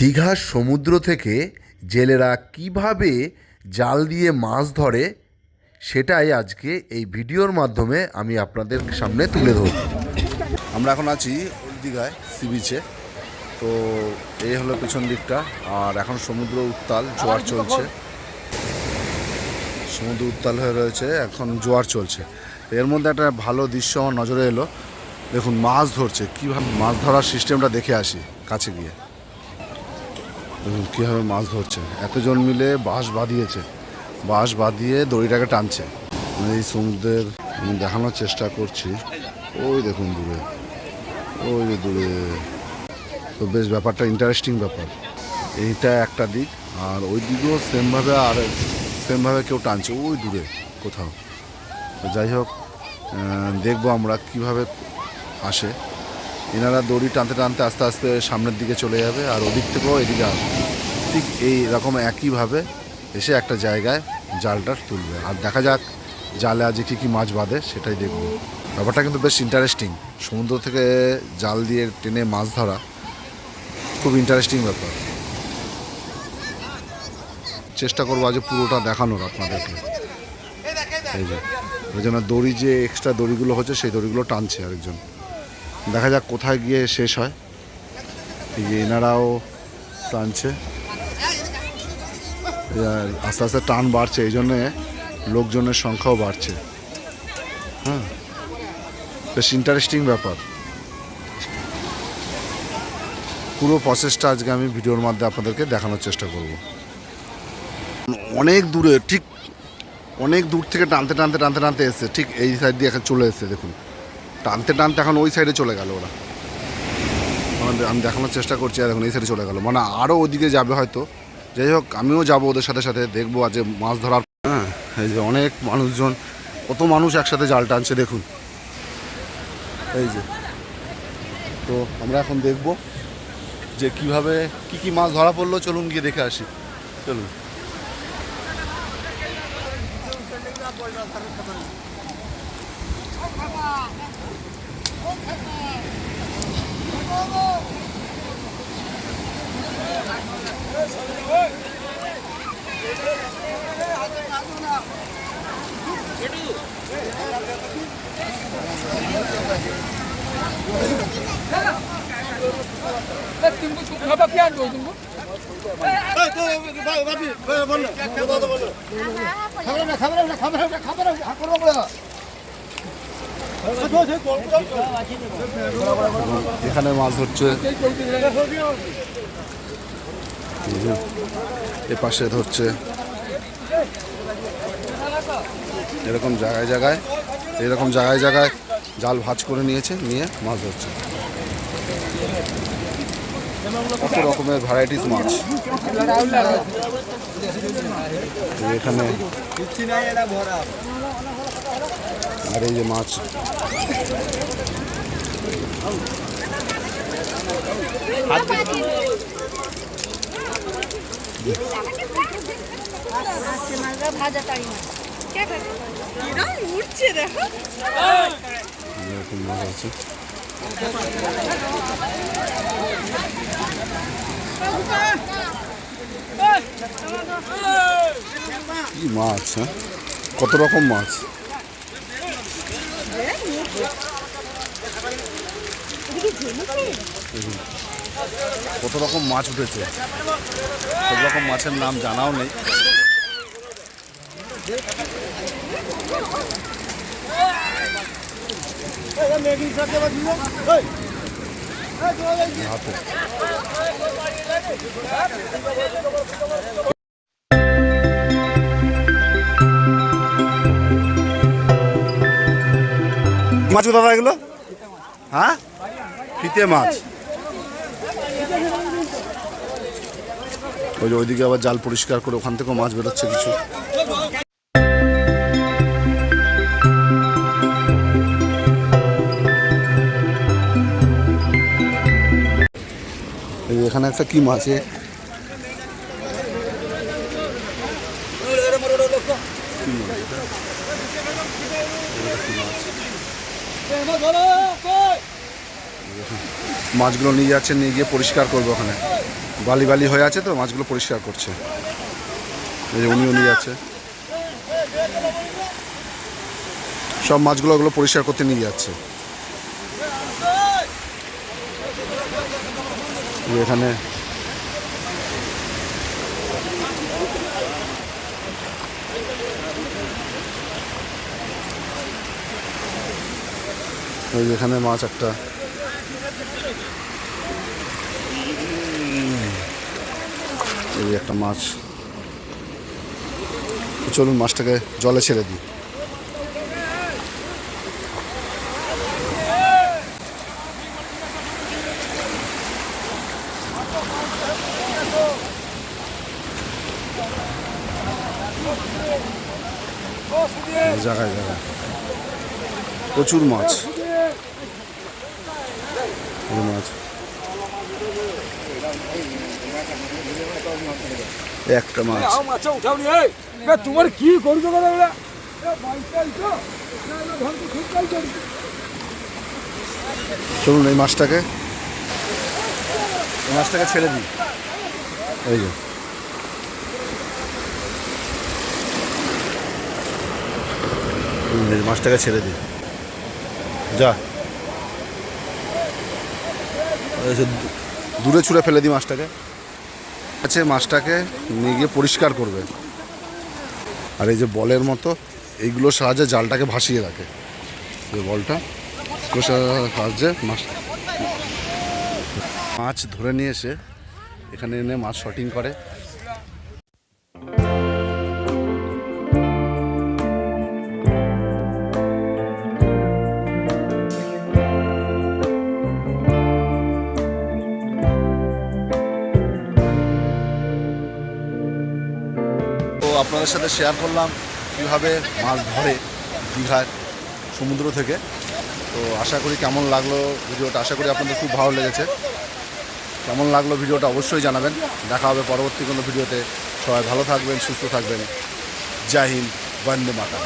দীঘার সমুদ্র থেকে জেলেরা কীভাবে জাল দিয়ে মাছ ধরে সেটাই আজকে এই ভিডিওর মাধ্যমে আমি আপনাদের সামনে তুলে ধরব। আমরা এখন আছি দীঘায় সি বিচে। তো এই হলো পেছন দিকটা আর এখন সমুদ্র উত্তাল জোয়ার চলছে। সমুদ্র উত্তাল হয়ে রয়েছে এখন জোয়ার চলছে। এর মধ্যে একটা ভালো দৃশ্য আমার নজরে এলো। দেখুন মাছ ধরছে। কীভাবে মাছ ধরার সিস্টেমটা দেখে আসি কাছে গিয়ে। কীভাবে মাছ ধরছে? এতজন মিলে বাঁশ বাঁধিয়েছে। বাঁশ বাঁধিয়ে দড়িটাকে টানছে। এই সমুদ্রের দেখানোর চেষ্টা করছি। ওই দেখুন দূরে। ওই যে দূরে। তো বেশ ব্যাপারটা ইন্টারেস্টিং ব্যাপার। এইটা একটা দিক, আর ওই দিকেও সেমভাবে আর সেমভাবে কেউ টানছে। ওই দূরে কোথাও। যাই হোক দেখব আমরা কীভাবে আসে। এনারা দড়ি টানতে টানতে আস্তে আস্তে সামনের দিকে চলে যাবে আর ওদিক থেকেও এদিকে আসবে ঠিক এই রকম একইভাবে এসে একটা জায়গায় জালটা তুলবে। আর দেখা যাক জালে আজকে কী কী মাছ বাঁধে, সেটাই দেখব। ব্যাপারটা কিন্তু বেশ ইন্টারেস্টিং সমুদ্র থেকে জাল দিয়ে টেনে মাছ ধরা খুব ইন্টারেস্টিং ব্যাপার। চেষ্টা করব আজ পুরোটা দেখানোর আপনাদেরকে। এই যে ওই জন্য দড়ি যে এক্সট্রা দড়িগুলো হচ্ছে, সেই দড়িগুলো টানছে আরেকজন। দেখা যাক কোথায় গিয়ে শেষ হয়। এই যে এনারাও টানছে। আস্তে আস্তে টান বাড়ছে, এই জন্যে লোকজনের সংখ্যাও বাড়ছে। হ্যাঁ বেশ ইন্টারেস্টিং ব্যাপার। পুরো প্রসেসটা আজকে আমি ভিডিওর মাধ্যমে আপনাদেরকে দেখানোর চেষ্টা করব। অনেক দূরে, ঠিক অনেক দূর থেকে টানতে টানতে টানতে টানতে এসছে, ঠিক এই সাইড দিয়ে এখন চলে এসছে, দেখুন। টানতে টানতে এখন ওই সাইডে চলে গেল ওরা। আমি দেখানোর চেষ্টা করছি আর এখন এই সাইডে চলে গেল। মানে আরও ওদিকে যাবে হয়তো। যাই হোক, আমিও যাব ওদের সাথে সাথে, দেখব আজ মাছ ধরার হ্যাঁ এই যে অনেক মানুষজন, কত মানুষ একসাথে জাল টানছে দেখুন। এই যে। তো আমরা এখন দেখব যে কীভাবে, কি কি মাছ ধরা পড়ল, চলুন গিয়ে দেখে আসি। চলুন। তুমি চুপ খাবা কি আনব তুমি খাবার খাবার খাবার খাবার এখানে মাছ ধরছে। এ পাশে ধরছে। এরকম জায়গায় জায়গায়, এরকম জায়গায় জায়গায় জাল ভাঁজ করে নিয়েছে, নিয়ে মাছ ধরছে। কত রকমের ভ্যারাইটিস মাছ। এখানে আর এই যে মাছ। মাছ হ্যাঁ? কত রকম মাছ? কত রকম মাছ উঠেছে? সব রকম মাছের নাম জানাও নেই। হাতে। মাছ দাদা এগুলো হ্যাঁ? ফিতে মাছ। ওই ওইদিকে আবার জাল পরিষ্কার করে ওখান থেকেও মাছ বেরোচ্ছে কিছু। এখানে একটা কি মাছ মাছ? মাছগুলো নিয়ে যাচ্ছে, নিয়ে গিয়ে পরিষ্কার করবে ওখানে। বালি বালি হয়ে আছে তো, মাছগুলো পরিষ্কার করছে। এই যে উনি উনি যাচ্ছে। সব মাছগুলো ওগুলো পরিষ্কার করতে নিয়ে যাচ্ছে। এখানে ওই এখানে মাছ একটা। এই একটা মাছ। চলুন মাছটাকে জলে ছেড়ে দিই। জায়গায় জায়গায়। প্রচুর মাছ। মাছ। একটা মাছ তোমার কি করছ কথা বলে চলুন এই মাছটাকে। এই মাছটাকে ছেড়ে দিই। এই যে। মাছটাকে ছেড়ে দিই। যা। দূরে ছুঁড়ে ফেলে দিই মাছটাকে। আছে মাছটাকে নিয়ে গিয়ে পরিষ্কার করবে। আর এই যে বলের মতো, এইগুলোর সাহায্যে জালটাকে ভাসিয়ে রাখে। যে বলটা সাহায্যে মাছ মাছ ধরে নিয়ে এসে এখানে এনে মাছ শটিং করে। আপনাদের সাথে শেয়ার করলাম কীভাবে মাছ ধরে দীঘার সমুদ্র থেকে। তো আশা করি কেমন লাগল ভিডিওটা? আশা করি আপনাদের খুব ভালো লেগেছে। কেমন লাগল ভিডিওটা অবশ্যই জানাবেন। দেখা হবে পরবর্তী কোনো ভিডিওতে। সবাই ভালো থাকবেন, সুস্থ থাকবেন। জয় হিন্দ, বন্দে মাতা